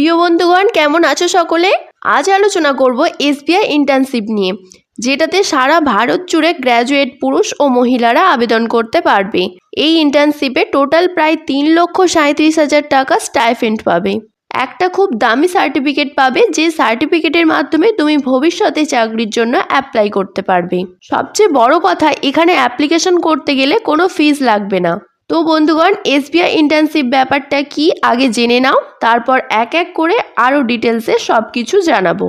প্রিয় বন্ধুগণ, কেমন আছো সকলে? আজ আলোচনা করব এসবিআই ইন্টার্নশিপ নিয়ে, যেটাতে সারা ভারত জুড়ে গ্র্যাজুয়েট পুরুষ ও মহিলারা আবেদন করতে পারবে। এই ইন্টার্নশিপে টোটাল প্রায় তিন লক্ষ সাঁত্রিশ হাজার টাকা স্টাইফেন্ড পাবে। একটা খুব দামি সার্টিফিকেট পাবে, যে সার্টিফিকেটের মাধ্যমে তুমি ভবিষ্যতে চাকরির জন্য অ্যাপ্লাই করতে পারবে। সবচেয়ে বড় কথা, এখানে অ্যাপ্লিকেশন করতে গেলে কোনো ফিস লাগবে না। তো বন্ধুগণ, এসবিআই ইন্টার্নশিপ ব্যাপারটা কি আগে জেনে নাও, তারপর এক এক করে আরও ডিটেলসে সব কিছু জানাব।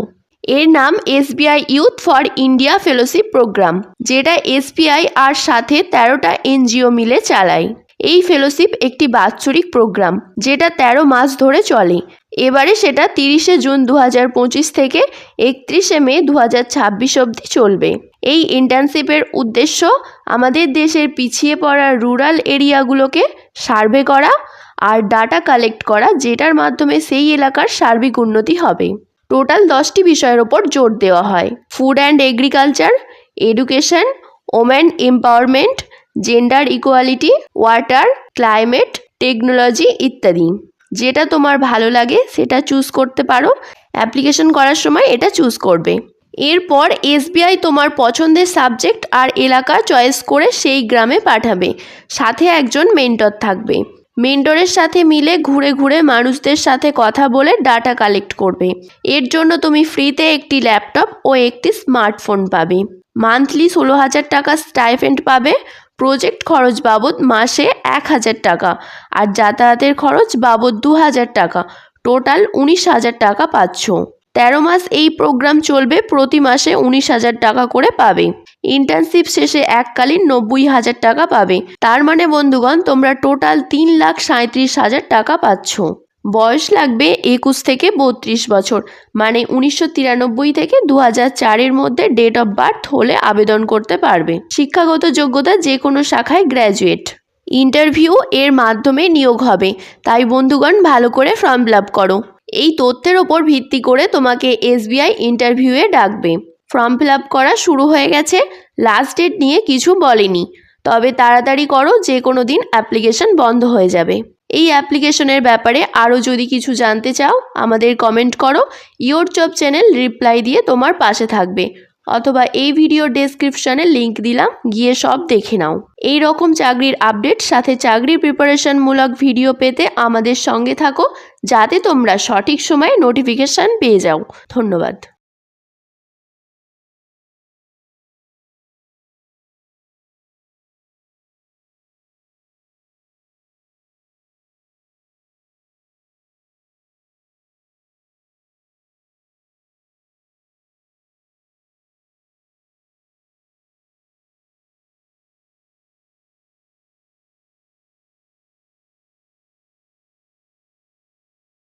এর নাম SBI youth for India fellowship programme যেটা এসবিআই আর সাথে তেরোটা এনজিও মিলে চালায়। এই ফেলোশিপ একটি বাৎসরিক প্রোগ্রাম, যেটা তেরো মাস ধরে চলে। এবারে সেটা তিরিশে জুন দু হাজার পঁচিশ থেকে একত্রিশে মে দু হাজার ছাব্বিশ অবধি চলবে। এই ইন্টার্নশিপের উদ্দেশ্য আমাদের দেশের পিছিয়ে পড়া রুরাল এরিয়াগুলোকে সার্ভে করা আর ডাটা কালেক্ট করা, যেটার মাধ্যমে সেই এলাকার সার্বিক উন্নতি হবে। টোটাল দশটি বিষয়ের ওপর জোর দেওয়া হয়। Food and agriculture education women empowerment gender equality water climate technology ইত্যাদি। যেটা তোমার ভালো লাগে সেটা চুজ করতে পারো। অ্যাপ্লিকেশন করার সময় এটা চুজ করবে। এরপর এসবিআই তোমার পছন্দের সাবজেক্ট আর এলাকা চয়েস করে সেই গ্রামে পাঠাবে। সাথে একজন মেন্টর থাকবে। মেন্টরের সাথে মিলে ঘুরে ঘুরে মানুষদের সাথে কথা বলে ডাটা কালেক্ট করবে। এর জন্য তুমি ফ্রিতে একটি ল্যাপটপ ও একটি স্মার্টফোন পাবে। মান্থলি ষোলো হাজার টাকা স্টাইফেন্ড পাবে। প্রজেক্ট খরচ বাবদ মাসে এক হাজার টাকা আর যাতায়াতের খরচ বাবদ দু হাজার টাকা। টোটাল উনিশ হাজার টাকা পাচ্ছ। তেরো মাস এই প্রোগ্রাম চলবে, প্রতি মাসে উনিশ হাজার টাকা করে পাবে। ইন্টার্নশিপ শেষে এককালীন নব্বই হাজার টাকা পাবে। তার মানে বন্ধুগণ, তোমরা টোটাল তিন লাখ সাঁত্রিশ হাজার টাকা পাচ্ছ। বয়স লাগবে একুশ থেকে বত্রিশ বছর মানে উনিশশো তিরানব্বই থেকে দু হাজার চারের মধ্যে ডেট অফ বার্থ হলে আবেদন করতে পারবে। শিক্ষাগত যোগ্যতা যে কোনো শাখায় গ্র্যাজুয়েট ইন্টারভিউ এর মাধ্যমে নিয়োগ হবে, তাই বন্ধুগণ ভালো করে ফর্ম ফিল আপ করো। এই তথ্যের ওপর ভিত্তি করে তোমাকে এসবিআই ইন্টারভিউয়ে ডাকবে। ফর্ম ফিল আপ করা শুরু হয়ে গেছে লাস্ট ডেট নিয়ে কিছু বলেনি, তবে তাড়াতাড়ি করো যে কোনো দিন অ্যাপ্লিকেশন বন্ধ হয়ে যাবে। এই অ্যাপ্লিকেশনের ব্যাপারে আরও যদি কিছু জানতে চাও, আমাদের কমেন্ট করো। ইয়োর জব চ্যানেল রিপ্লাই দিয়ে তোমার পাশে থাকবে। অথবা এই ভিডিও ডেসক্রিপশানে লিংক দিলাম, গিয়ে সব দেখে নাও। এই রকম চাকরির আপডেট সাথে চাকরির প্রিপারেশনমূলক ভিডিও পেতে আমাদের সঙ্গে থাকো, যাতে তোমরা সঠিক সময়ে নোটিফিকেশান পেয়ে যাও। ধন্যবাদ।